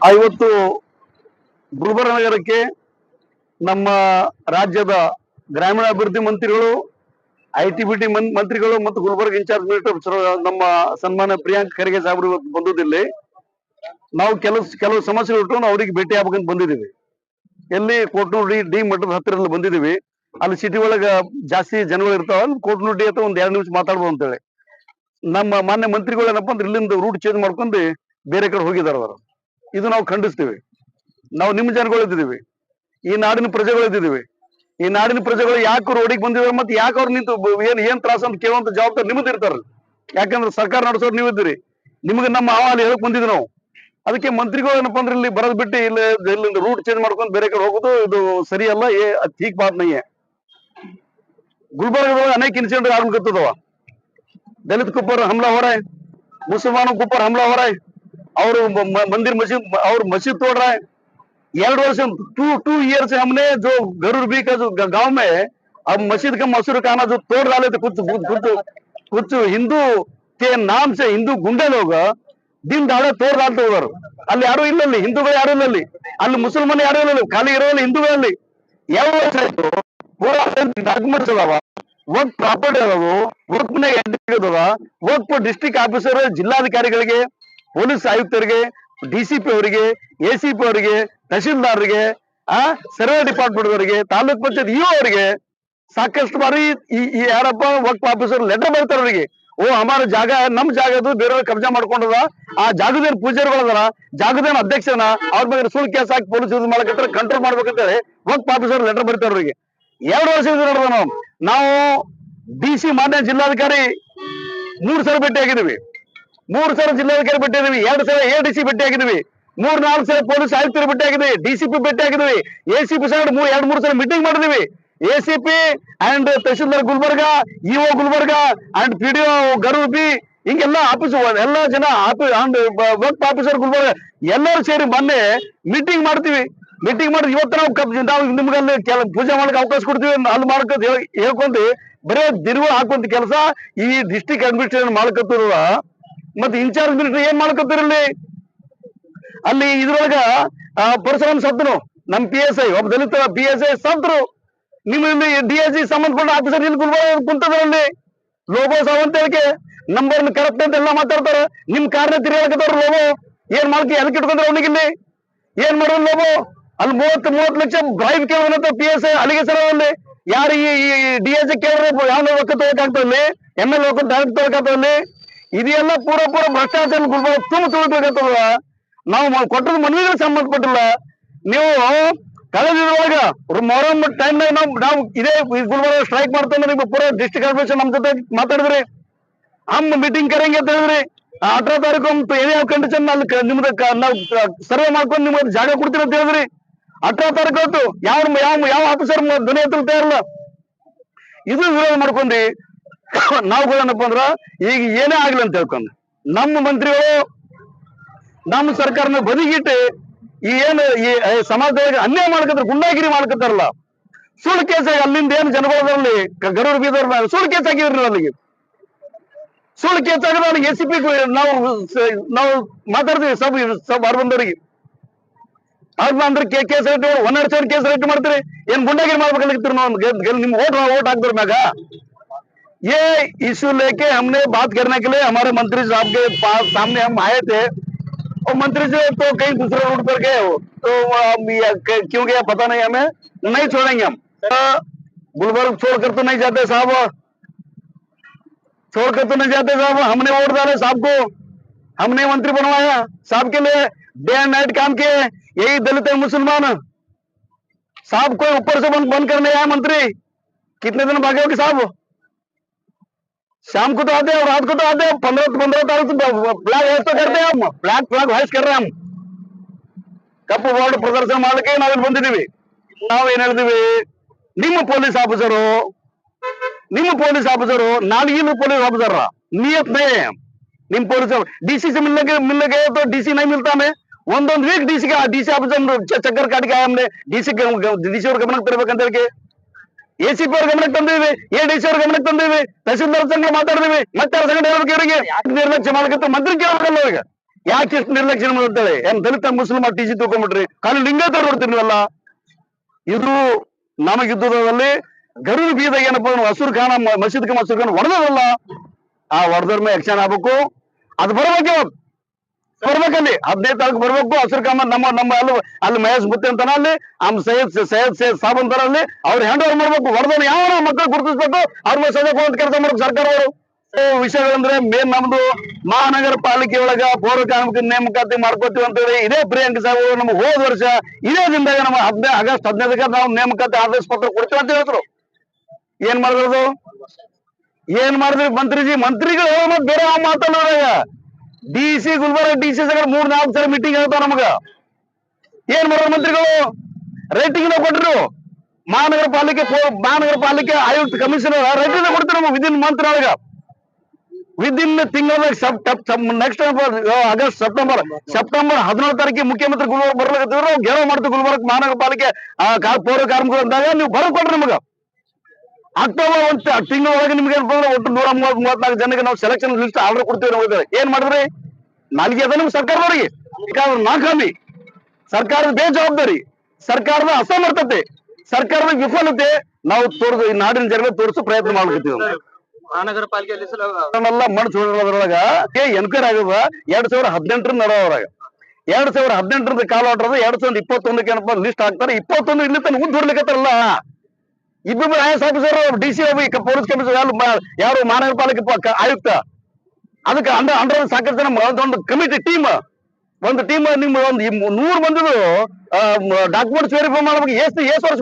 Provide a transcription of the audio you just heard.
ಆ, ಇವತ್ತು ನಗರಕ್ಕೆ ನಮ್ಮ ರಾಜ್ಯದ ಗ್ರಾಮೀಣಾಭಿವೃದ್ಧಿ ಮಂತ್ರಿಗಳು ಐ ಟಿ ಮಂತ್ರಿಗಳು ಮತ್ತು ಗುಲ್ಬರ್ಗ ಇನ್ಚಾರ್ಜ್ ಮಿನಿಸ್ಟರ್ ನಮ್ಮ ಸನ್ಮಾನ ಪ್ರಿಯಾಂಕ್ ಖರ್ಗೆ ಸಾಹೇಬರು ಬಂದಿದ್ದಿಲ್ಲಿ ನಾವು ಕೆಲವು ಕೆಲವು ಸಮಸ್ಯೆಗಳು ಇಟ್ಟು ಅವ್ರಿಗೆ ಭೇಟಿ ಆಗ್ಬೇಕಂತ ಬಂದಿದ್ದೀವಿ. ಎಲ್ಲಿ ಕೋಟ್ನೂಡಿ ಡಿ ಮಠದ ಹತ್ತಿರದಲ್ಲಿ ಬಂದಿದ್ದೀವಿ. ಅಲ್ಲಿ ಸಿಟಿ ಒಳಗ ಜಾಸ್ತಿ ಜನಗಳು ಇರ್ತಾವ ಅಲ್ಲಿ ಕೋಟ್ನೂಡಿ ಅಥವಾ ಒಂದ್ ಎರಡು ನಿಮಿಷ ಮಾತಾಡ್ಬೋದು ಅಂತೇಳಿ. ನಮ್ಮ ಮಾನ್ಯ ಮಂತ್ರಿಗಳು ಏನಪ್ಪಾ ಅಂದ್ರೆ ಇಲ್ಲಿಂದ ರೂಟ್ ಚೇಂಜ್ ಮಾಡ್ಕೊಂಡು ಬೇರೆ ಕಡೆ ಹೋಗಿದಾರ ಅವರು. ಇದು ನಾವು ಖಂಡಿಸ್ತೀವಿ. ನಾವು ನಿಮ್ಮ ಜನಗಳಿದ್ದೀವಿ ಈ ನಾಡಿನ ಪ್ರಜೆಗಳು ಈ ನಾಡಿನ ಪ್ರಜೆಗಳು ಯಾಕೆ ರೋಡಿಗೆ ಬಂದಿದ್ದಾರೆ ಮತ್ತೆ ಯಾಕೆ ಅವ್ರು ನಿಂತು ಏನ್ ಏನ್ ತ್ರಾಸ ಅಂತ ಕೇಳುವಂತ ಜವಾಬ್ದಾರಿ ನಿಮ್ದು ಇರ್ತಾರಲ್ಲ. ಯಾಕಂದ್ರೆ ಸರ್ಕಾರ ನಡೆಸೋರು ನೀವಿದ್ದೀರಿ ನಿಮ್ಗೆ ನಮ್ಮ ಅಹವಾಲು ಹೇಳಕ್ ಬಂದಿದ್ವಿ ನಾವು. ಅದಕ್ಕೆ ಮಂತ್ರಿಗಳು ಏನಪ್ಪ ಅಂದ್ರೆ ಇಲ್ಲಿ ಬರದ್ ಬಿಟ್ಟು ಇಲ್ಲಿ, ಇಲ್ಲಿಂದ ರೂಟ್ ಚೇಂಜ್ ಮಾಡ್ಕೊಂಡು ಬೇರೆ ಕಡೆ ಹೋಗೋದು ಇದು ಸರಿ ಅಲ್ಲ ಏ ಹೀಗ್ ಬಾತ್ ನಯ್ಯ. ಗುಲ್ಬರ್ಗದೊಳಗೆ ಅನೇಕ ಇನ್ಸಿಡೆಂಟ್ ಆಗ್ಲಿಕ್ಕತ್ತದವ ದಲಿತ ಕುಪ್ಪರ್ ಹಮ್ಲಾ ಹೊರ ಮುಸಲ್ಮಾನ ಕುಪ್ಪರ್ ಹಮ್ಲಾ ಹೊರ. और म- म- मंदिर मस्जिद और मस्जिद तोड़ रहा है ಎರಡು ವರ್ಷ टू टू ईयर से हमने जो गरुड़ बी का जो ग- गांव में है, अब मस्जिद का मसूर खाना जो तोड़ डाले थे कुछ कुछ कुछ हिंदू के नाम से हिंदू गुंडे लोग दिन दहाड़े ತೋರ್ डालते ಹೋದರು ಅಲ್ಲಿ ಯಾರು ಇಲ್ಲ ಅಲ್ಲಿ ಹಿಂದೂಗಳು ಯಾರು ಇಲ್ಲ ಅಲ್ಲಿ ಅಲ್ಲಿ ಮುಸಲ್ಮಾನ ಯಾರು ಇಲ್ಲ ಅಲ್ಲಿ ಖಾಲಿ ಇರೋಲ್ಲ ಹಿಂದೂಗಳಲ್ಲಿ ಯಾವ ವರ್ಷ ಆಯ್ತು ಪೂರಾ ಡಾಕ್ಯುಮೆಂಟ್ಸ್ ಅದಾವ ವರ್ಕ್ ಪ್ರಾಪರ್ಟಿ ಅದಾವು ವರ್ಕ್ ಅದಾವ ವರ್ಕ್ ಡಿಸ್ಟ್ರಿಕ್ಟ್ ಆಫೀಸರ್ ಜಿಲ್ಲಾಧಿಕಾರಿಗಳಿಗೆ ಪೊಲೀಸ್ ಆಯುಕ್ತರಿಗೆ ಡಿಸಿಪಿ ಅವರಿಗೆ ಎಸಿಪಿ ಅವರಿಗೆ, ತಹಶೀಲ್ದಾರ್ರಿಗೆ, ಆ, ಸರ್ವೆ ಡಿಪಾರ್ಟ್ಮೆಂಟ್ ಅವರಿಗೆ, ತಾಲೂಕ್ ಪಂಚಾಯತ್ ಇಒ ಅವರಿಗೆ ಸಾಕಷ್ಟು ಬಾರಿ ಈ ಯಾರಪ್ಪ ವರ್ಕ್ ಆಫೀಸರ್ ಲೆಟರ್ ಬರ್ತಾರೆ ಅವರಿಗೆ. ಓ, ಅಮಾರ ಜಾಗ, ನಮ್ ಜಾಗ ಅದು ಬೇರೆಯವ್ರ ಕಬ್ಜಾ ಮಾಡ್ಕೊಂಡದ, ಆ ಜಾಗದೇನ್ ಪೂಜಾರಿಗಳದಾರ, ಜಾಗದೇನ್ ಅಧ್ಯಕ್ಷನ, ಅವ್ರ ಬಗ್ಗೆ ಸುಳ್ ಕೇಸ್ ಹಾಕಿ ಪೊಲೀಸ್ ಯೂಸ್ ಮಾಡಕತ್ತಾರೆ ಕಂಟ್ರೋಲ್ ಮಾಡ್ಬೇಕಂತೇಳಿ ವರ್ಕ್ ಆಫೀಸರ್ ಲೆಟರ್ ಬರ್ತಾರೆ ಅವರಿಗೆ. ಎರಡು ವರ್ಷ ಇದು ನಡೆದ ನಾವು ನಾವು, ಡಿ ಸಿ, ಮಾನ್ಯ ಜಿಲ್ಲಾಧಿಕಾರಿ ಮೂರು ಸಲ ಭೇಟಿ ಆಗಿದ್ದೀವಿ. ಮೂರ್ ಸಲ ಜಿಲ್ಲಾಧಿಕಾರಿ ಭೇಟಿ ಆಗಿದ್ವಿ ಎರಡು ಸಲ ಎ ಡಿ ಭೇಟಿ ಆಗಿದ್ವಿ ಮೂರ್ ನಾಲ್ಕು ಸಲ ಪೊಲೀಸ್ ಆಯುಕ್ತರು ಭೇಟಿ ಆಗಿದ್ವಿ ಡಿಸಿಪಿ ಭೇಟಿ ಆಗಿದ್ವಿ ಎ ಸಿ ಪಿ ಮೂರ್, ಎರಡ್, ಮೂರ್ ಸಲ ಮೀಟಿಂಗ್ ಮಾಡಿದ್ವಿ. A C P and tahsildar Gulbarga EO Gulbarga and P D ಗರು ಬಿ, ಹಿಂಗೆಲ್ಲ ಆಫೀಸ್ ಎಲ್ಲ ಜನ ಅಂಡ್ ವರ್ಕ್ ಆಫೀಸರ್ ಗುಲ್ಬರ್ಗ ಎಲ್ಲರೂ ಸೇರಿ ಮೊನ್ನೆ ಮೀಟಿಂಗ್ ಮಾಡ್ತೀವಿ. ಮೀಟಿಂಗ್ ಮಾಡಿ ಇವತ್ತು ನಾವು ಕಬ್- ನಾವು ನಿಮ್ಗೆ ಅಲ್ಲಿ ಕೆಲ, ಪೂಜೆ ಮಾಡಕ್ ಅವಕಾಶ ಕೊಡ್ತೀವಿ ಅಲ್ಲಿ ಮಾಡ್ಕೊಂಡು ಹೇಳ್ಕೊಂಡು, ಬರೇ ದಿರ್ವ ಹಾಕುವಂತ ಕೆಲಸ ಈ ಡಿಸ್ಟಿಕ್ ಅಡ್ಮಿನಿಸ್ಟ್ರೇಷನ್ ಮಾಡ್ಕೊತಿರುವ ಮತ್ತೆ ಇನ್ಚಾರ್ಜ್ ಬಿಟ್ಟರೆ ಏನ್ ಮಾಡ್ಕೊತಿರಲ್ಲಿ ಅಲ್ಲಿ ಇದ್ರೊಳಗ ಪರಶುರಾಮ್ ಸತ್ರು ನಮ್ ಪಿ ಎಸ್ ಐ ಒಬ್ಬ ದಲಿತ ಪಿ ಎಸ್ ಐ ಸತ್ರು ನಿಮ್ಮ ಇಲ್ಲಿ ಡಿ ಎಸ್ ಜಿ ಸಂಬಂಧಪಟ್ಟ ಆಫೀಸರ್ ಇಲ್ಲಿ ಕುಂತದ್ರಲ್ಲಿ ಲೋಬೋ ಸಾವಂತ ಹೇಳಿಕೆ ನಂಬರ್ ಕರೆಕ್ಟ್ ಅಂತ ಎಲ್ಲ ಮಾತಾಡ್ತಾರ. ನಿಮ್ ಕಾರ್ನ ತಿರುಗಾಕತ್ತಾರ ಲೋಬೋ. ಏನ್ ಮಾಡ್ಕಿ ಎದಕ್ಕೆ ಇಟ್ಕೊಂಡ್ರೆ ಅವನಿಗೆ ಇಲ್ಲಿ? ಏನ್ ಮಾಡೋದು ಲೋಬೋ? ಅಲ್ಲಿ ಮೂವತ್ ಮೂವತ್ ಲಕ್ಷ ಬ್ರೈಬ್ ಕೇಳೋದಂತ ಪಿ ಎಸ್ ಐ ಅಲ್ಲಿಗೆ ಸರ ಅಲ್ಲಿ. ಯಾರು ಈ ಡಿ ಎಸ್ ಕೇಳಿದ್ರೆ ಯಾವ ರೊಕ್ಕ ತಗೋಕಾಗ್ತದಲ್ಲಿ ಎಂ ಎಲ್ ರೊಕ್ಕ ಡೈರೆಕ್ಟ್ ತಗೋಕಾಗ್ತದಲ್ಲಿ ಇದೆಲ್ಲ ಪೂರ ಪೂರ ಭ್ರಷ್ಟಾಚಾರ ಗುಲ್ಬರ್ಗ ತುಂಬ ತುಳಿಬೇಕಾಗ್ತದ ನಾವು ಕೊಟ್ಟದ ಮನವಿಗೆ ಸಂಬಂಧಪಟ್ಟಿಲ್ಲ. ನೀವು ಕಳೆದಿದ್ರೊಳಗ ಮೊಹರಂ ಟೈಮ್ನಾಗ ನಾವು ನಾವು ಇದೇ ಗುಲ್ಬರ್ಗ ಸ್ಟ್ರೈಕ್ ಮಾಡ್ತಾನೆ ನಿಮ್ಗೆ ಪೂರ ಡಿಸ್ಟ್ರಿಕ್ಟ್ ಕಾರ್ಪೊರೇಷನ್ ನಮ್ ಜೊತೆ ಮಾತಾಡಿದ್ರಿ. ಹಮ್ ಮೀಟಿಂಗ್ ಕರೆಂಗೆ ಅಂತ ಹೇಳಿದ್ರಿ. ಅಠರ ತಾರೀಕು ಏನೇ ಕಂಡೀಷನ್ ಅಲ್ಲಿ ನಿಮ್ದು ನಾವು ಸರ್ವೆ ಮಾಡ್ಕೊಂಡು ನಿಮ್ಗೆ ಜಾಗ ಕೊಡ್ತೀನಿ ಅಂತ ಹೇಳಿದ್ರಿ. ಅಠರ ತಾರೀಕು ಯಾವ ಯಾವ ಯಾವ ಆಫೀಸರ್ ಧ್ವನಿ ಎತ್ತಿರ್ತಾ ಇರಲ್ಲ ಇದು ವಿರೋಧ ಮಾಡ್ಕೊಂಡ್ರಿ. ನಾವುಗಳೇನಪ್ಪ ಅಂದ್ರ, ಈಗ ಏನೇ ಆಗ್ಲಿ ಅಂತ ಹೇಳ್ಕೊಂಡು, ನಮ್ಮ ಮಂತ್ರಿಗಳು ನಮ್ಮ ಸರ್ಕಾರನ ಬದಿಗಿಟ್ಟು ಈ ಏನು ಈ ಸಮಾಜದಾಗ ಅನ್ಯಾಯ ಮಾಡ್ಕತ್ತಾರ ಗುಂಡಾಗಿರಿ ಮಾಡ್ಕತ್ತಾರಲ್ಲ, ಸುಳ್ಳು ಕೇಸ್ ಅಲ್ಲಿಂದ ಏನು ಜನಗಳದಲ್ಲಿ ಗರೂರ್ ಬೀದರ್ ಸುಳ್ಳು ಕೇಸ್ ಆಗಿದ್ರಿ ಅಲ್ಲಿಗೆ. ಸುಳ್ಳು ಕೇಸ್ ಆಗಿದ್ರೆ ನನಗೆ ಎಸ್ ಪಿ ನಾವು ನಾವು ಮಾತಾಡ್ತೀವಿ, ಸಬ್ ಸಬ್ ಅರ್ಬಂದವರಿಗೆ. ಅವ್ರ ಅಂದ್ರೆ ಕೆ ಕೇಸ್ ರೇಟ್ ಎರಡ್ ಸಾವಿರ ಕೇಸ್ ರೇಟ್ ಮಾಡ್ತೀರಿ, ಏನ್ ಗುಂಡಾಗಿರಿ ಮಾಡ್ಬೇಕಂತ ನಾವು ನಿಮ್ ಓಟ್ ಓಟ್ ಹಾಕ್ದ್ರ ಮ್ಯಾಗ. ये इशू लेके हमने बात करने के लिए हमारे मंत्री साहब के पास सामने हम आए थे। और मंत्री जी तो कहीं दूसरे रूट पर गए हो। तो क्यों गया पता नहीं हमें। नहीं छोड़ेंगे हम। गुलबर्ग छोड़कर तो नहीं जाते साहब। छोड़कर तो नहीं जाते साहब। हमने वोट डाले साहब को। हमने मंत्री बनवाया साहब के लिए। डे एंड नाइट काम किए। यही दलित है मुसलमान। साहब कोई ऊपर से बंद बंद करने आया मंत्री? कितने दिन भागे होगे साहब? शाम को तो आते हैं और रात को तो आते हैं पंद्रह पंद्रह तारीख को फ्लैग हाइस्ट तो करते हैं हम फ्लैग फ्लैग हाइस्ट कर रहे हैं हम ಕಪ್ಪು ಬೋರ್ಡ್ ಪ್ರದರ್ಶನ ಮಾಡಲಿಕ್ಕೆ ನಾವಿಲ್ಲಿ ಬಂದಿದ್ದೀವಿ ನಾವೇನ್ ಹೇಳ್ತೀವಿ ನಿಮ್ಮ ಪೊಲೀಸ್ ಆಫೀಸರು ನಿಮ್ಮ ಪೊಲೀಸ್ ಆಫೀಸರು नालगीन पुलिस ऑफिसर नियत नहीं है निम पुलिस डीसी से मिलने के मिलने गए तो डीसी नहीं मिलता हमें ಒಂದೊಂದು week D C D C officer ಚಕ್ಕರ್ ಕಾಟಿಗೆ ಆಮ್ನೆ D C D C ಅವ್ರ ಗಮನಕ್ಕೆ ತರಬೇಕಂತ ಹೇಳಿ ಎ ಸಿ ಪಿ ಅವ್ರ ಗಮನಕ್ಕೆ ತಂದಿದ್ವಿ ಎ ಡಿ ಸಿ ಅವ್ರ ಗಮನಕ್ಕೆ ತಂದಿದ್ವಿ, ತಹಸೀಲ್ದಾರ್ ಸಂಘ ಮಾತಾಡಿದ್ವಿ, ಮತ್ತೆ ಅವ್ರ ಸಂಘಟನೆ ಇವರಿಗೆ. ನಿರ್ಲಕ್ಷ್ಯ ಮಾಡಕತ್ತ ಮಂತ್ರಿ ಕೇಳಲ್ಲ ಈಗ ಯಾಕೆ ಇಷ್ಟು ನಿರ್ಲಕ್ಷ್ಯ ಮಾಡ್ತಾಳೆ ಏನ್ ದಲಿತ ಮುಸ್ಲಿಂ ಟಿ ಸಿ ತಗೊಂಡ್ಬಿಟ್ರಿ ಖಾಲಿ ಲಿಂಗಾಯತ ನೋಡ್ತೀರಿ ನೀವೆಲ್ಲ ಇದು ನಮಗಿದ್ದುದಲ್ಲಿ ಗರುಡು ಬೀದ ಏನಪ್ಪ ಹಸುರು ಖಾನ ಮಸೀದ್ ಖಾನ್ ಹಸುರು ಖಾನ್ ಹೊಡೆದಲ್ಲ ಆ ಹೊಡೆದ್ರ ಮೇಲೆ ಆಕ್ಷನ್ ಆಗ್ಬೇಕು. ಅದು ಬರ್ಬೇಕು ಬರ್ಬೇಕಲ್ಲಿ. ಹದಿನೈದು ತಾರೀಕು ಬರ್ಬೇಕು, ಹಸಿರು ಕಾಮ ನಮ್ಮ ನಮ್ಮ ಅಲ್ಲಿ ಅಲ್ಲಿ ಮಹೇಶ್ ಬುತ್ತಿ ಅಂತಾನ ಅಲ್ಲಿ, ಆಮ್ ಸೈಯದ್ ಸೈಯದ್ ಸೈಯದ್ ಸಾಬ್ ಅಂತಾರ ಅಲ್ಲಿ, ಅವ್ರು ಹ್ಯಾಂಡ್ ಓವರ್ ಮಾಡ್ಬೇಕು. ಹೊಡೆದವ್ರು ಯಾವ ಮಕ್ಕಳು ಗುರುತಿಸ್ಬೇಕು? ಅವ್ರ ಮೇಲೆ ಸದ್ಯ ಹೋಗಿ ಕೆಲಸ ಮಾಡ್ಬೇಕು ಸರ್ಕಾರವರು ವಿಷಯಗಳಂದ್ರೆ ಮೇನ್ ನಮ್ದು ಮಹಾನಗರ ಪಾಲಿಕೆ ಒಳಗ ಪೌರ ಕಾರ್ಮಿಕ ನೇಮಕಾತಿ ಮಾಡ್ಕೋತೀವಿ ಅಂತ ಹೇಳಿ ಇದೇ ಪ್ರಿಯಾಂಕ ಸಾಹೇಬ್ ನಮ್ಗೆ ಹೋದ ವರ್ಷ ಇದೇ ದಿನದಾಗ ನಮ್ಮ ಹದಿನೈದು ಆಗಸ್ಟ್ ಹದಿನೈದಕ್ಕೆ ನಾವು ನೇಮಕಾತಿ ಆದೇಶ ಪತ್ರ ಕೊಡ್ತೀವಿ ಅಂತ ಹೇಳಿದ್ರು ಏನ್ ಮಾಡಿದ್ರು ಏನ್ ಮಾಡಿದ್ರಿ ಮಂತ್ರಿಜಿ? ಮಂತ್ರಿಗಳು ಮತ್ತೆ ಬೇರೆ ಮಾತಾಡೋದಾಗ D C Gulbarga D C ಮೂರ್ ನಾಲ್ಕು ಸಲ ಮೀಟಿಂಗ್ ಹೇಳ್ತಾವ ನಮಗ. ಏನ್ ಮಾಡೋರು ಮಂತ್ರಿಗಳು? ರೇಟಿಂಗ್ ಕೊಟ್ಟರು ಮಹಾನಗರ ಪಾಲಿಕೆ ಮಹಾನಗರ ಪಾಲಿಕೆ ಆಯುಕ್ತ ಕಮಿಷನರ್ ರೇಟಿಂಗ್ ಕೊಡ್ತಾರೆ ನಮಗೆ ವಿದಿನ್ ಮಂತ್ ಒಳಗ. ವಿದಿನ್ ತಿಂಗಳ ನೆಕ್ಸ್ಟ್ ಆಗಸ್ಟ್ ಸೆಪ್ಟೆಂಬರ್ ಸೆಪ್ಟೆಂಬರ್ ಹದಿನೇಳು ತಾರೀಕಿಗೆ ಮುಖ್ಯಮಂತ್ರಿ ಗುಲ್ಬರ್ಗ ಬರ್ಲಿಕ್ಕೆ ಗೆಲುವು ಮಾಡ್ತೀವಿ ಗುಲ್ಬರ್ಗ ಮಹಾನಗರ ಪಾಲಿಕೆ ಪೌರ ಕಾರ್ಮಿಕರು ಅಂದಾಗ ನೀವು ಬರೋ ಕೊಡ್ರಿ ನಮಗ. ಅಕ್ಟೋಬರ್ ಒಂದ್ ತಿಂಗಳೊಳಗೆ ನಿಮ್ಗೆ ಏನಪ್ಪ ಬಂದ್ರೆ ಒಟ್ಟು ನೂರ ಮೂವತ್ ಮೂವತ್ನಾಲ್ಕು ಜನಕ್ಕೆ ನಾವು ಸೆಲೆಕ್ಷನ್ ಲಿಸ್ಟ್ ಆರ್ಡರ್ ಕೊಡ್ತೀವಿ ನಾವು. ಏನ್ ಮಾಡಿದ್ರಿ? ನಾಲ್ಗೆ ಅದ ನಿಮ್ ಸರ್ಕಾರದವರಿಗೆ ಸರ್ಕಾರದ ನಾಕಾಮಿ. ಸರ್ಕಾರದ ಬೇಜವಾಬ್ದಾರಿ. ಸರ್ಕಾರದ ಅಸಮರ್ಥತೆ. ಸರ್ಕಾರದ ವಿಫಲತೆ ನಾವು ತೋರಿಸ ಈ ನಾಡಿನ ಜನರಿಗೆ ತೋರಿಸೋ ಪ್ರಯತ್ನ ಮಾಡ್ಕೊತೀವಿ. ಮಹಾನಗರ ಪಾಲಿಕೆಯಲ್ಲಿ ಮಣ್ಣು ಸುಡೋದ್ರೊಳಗ ಎನ್ಕ್ವೈರಿ ಆಗದ ಎರಡ್ ಸಾವಿರ ಹದಿನೆಂಟರ ನಡೋದ್ರಾಗ ಎರಡ್ ಸಾವಿರ ಹದಿನೆಂಟರದ ಕಾಲ ಎರಡ್ ಸಾವಿರದ ಇಪ್ಪತ್ತೊಂದಕ್ಕೆ ಏನಪ್ಪ ಲಿಸ್ಟ್ ಹಾಕ್ತಾರೆ. ಇಪ್ಪತ್ತೊಂದು ಇಲ್ಲಿ ತನಕ ಉದ್ದ ಹೊಡ್ಲಿಕತ್ತಾರಲ್ಲ. ಇಬ್ಬರು I S officer D C police commissioner ಯಾರು ಮಹಾನಗರ ಪಾಲಿಕೆ ಪ- ಕ- ಆಯುಕ್ತ. ಅದಕ್ಕೆ ಅಂಡರ್ ಅಂಡರ್ ಸಾಕಷ್ಟು ಜನ ಒಂದು ಕಮಿಟಿ ಟೀಮ್ ಒಂದು ಟೀಮ್ ನಿಮ್ಮ ಒಂದು ನೂರು ಮಂದಿದು ಡಾಕ್ಯುಮೆಂಟ್ಸ್ ವೆರಿಫೈ ಮಾಡ್ಬೇಕು. ಎಷ್ಟು ಎಷ್ಟು ವರ್ಷ